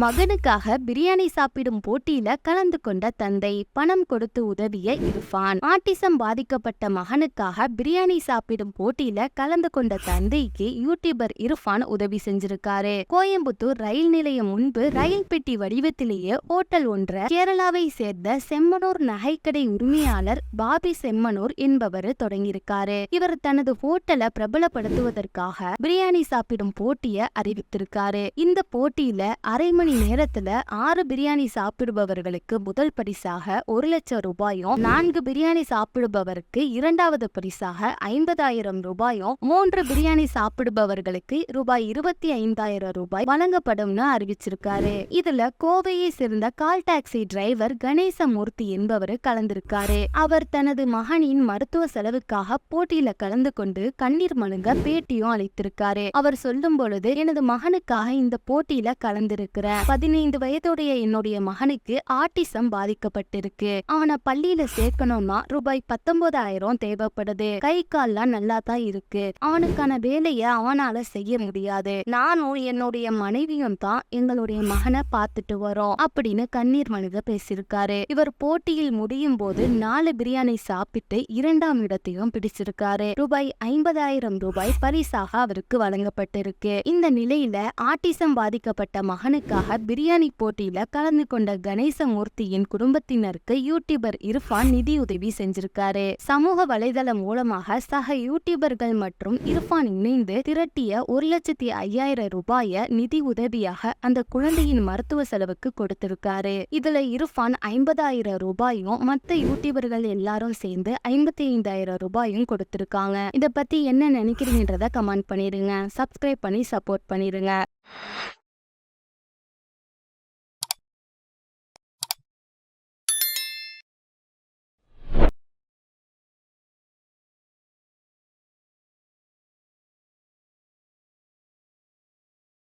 மகனுக்காக பிரியாணி சாப்பிடும் போட்டியில கலந்து கொண்ட தந்தை பணம் கொடுத்து உதவிய இர்ஃபான். ஆட்டிசம் பாதிக்கப்பட்ட மகனுக்காக பிரியாணி சாப்பிடும் போட்டியில கலந்து கொண்ட தந்தைக்கு யூடியூபர் இர்ஃபான் உதவி செஞ்சிருக்காரு. கோயம்புத்தூர் ரயில் நிலையம் முன்பு ரயில் பெட்டி வடிவத்திலேயே ஓட்டல் ஒன்ற கேரளாவை சேர்ந்த செம்மனூர் நகைக்கடை உரிமையாளர் பாபி செம்மனூர் என்பவர் தொடங்கியிருக்காரு. இவர் தனது ஹோட்டலை பிரபலப்படுத்துவதற்காக பிரியாணி சாப்பிடும் போட்டியை அறிவித்திருக்காரு. இந்த போட்டியில அரை மணி நேரத்துல ஆறு பிரியாணி சாப்பிடுபவர்களுக்கு முதல் பரிசாக ஒரு லட்சம் ரூபாயும் நான்கு பிரியாணி சாப்பிடுபவருக்கு இரண்டாவது பரிசாக ஐம்பதாயிரம் ரூபாயும் மூன்று பிரியாணி சாப்பிடுபவர்களுக்கு ரூபாய் இருபத்தி ஐந்தாயிரம் ரூபாய் வழங்கப்படும்னு அறிவிச்சிருக்காரு. இதுல கோவையை சேர்ந்த கால் டாக்ஸி டிரைவர் கணேசமூர்த்தி என்பவர் கலந்திருக்காரு. அவர் தனது மகனின் மருத்துவ செலவுக்காக போட்டியில கலந்து கொண்டு கண்ணீர் மழுங்க பேட்டியும் அளித்திருக்காரு. அவர் சொல்லும் பொழுது எனது மகனுக்காக இந்த போட்டியில கலந்திருக்கிறார் பதினைந்து வயதுடைய என்னுடைய மகனுக்கு ஆட்டிசம் பாதிக்கப்பட்டிருக்கு. அவனை பள்ளியில சேர்க்கணும்னா ரூபாய் பத்தொன்பதாயிரம் தேவைப்படுது. கை கால்லாம் நல்லா தான் இருக்கு. அவனுக்கான வேலைய அவனால செய்ய முடியாது. நானும் என்னுடைய மனைவியும் தான் எங்களுடைய மகனை பார்த்துட்டு வரோம் அப்படின்னு கண்ணீர் மனித பேசியிருக்காரு. இவர் போட்டியில் முடியும் போது நாலு பிரியாணி சாப்பிட்டு இரண்டாம் இடத்தையும் பிடிச்சிருக்காரு. ரூபாய் ஐம்பதாயிரம் ரூபாய் பரிசாக அவருக்கு வழங்கப்பட்டிருக்கு. இந்த நிலையில ஆட்டிசம் பாதிக்கப்பட்ட மகனுக்காக பிரியாணி போட்டியில கலந்து கொண்ட கணேசமூர்த்தியின் குடும்பத்தினருக்கு யூடியூபர் இர்ஃபான் நிதியுதவி செஞ்சிருக்காரு. சமூக வலைதளம் மூலமாக சக யூடியூபர்கள் மற்றும் இர்ஃபான் இணைந்து திரட்டிய ஒரு லட்சத்தி ஐயாயிரம் ரூபாய நிதி உதவியாக அந்த குழந்தையின் மருத்துவ செலவுக்கு கொடுத்திருக்காரு. இதுல இர்ஃபான் ஐம்பதாயிரம் ரூபாயும் மற்ற யூடியூபர்கள் எல்லாரும் சேர்ந்து ஐம்பத்தி ஐந்தாயிரம் ரூபாயும் கொடுத்திருக்காங்க. இத பத்தி என்ன நினைக்கிறீங்கன்றத கமெண்ட் பண்ணிருங்க. சப்ஸ்கிரைப் பண்ணி சப்போர்ட் பண்ணிருங்க.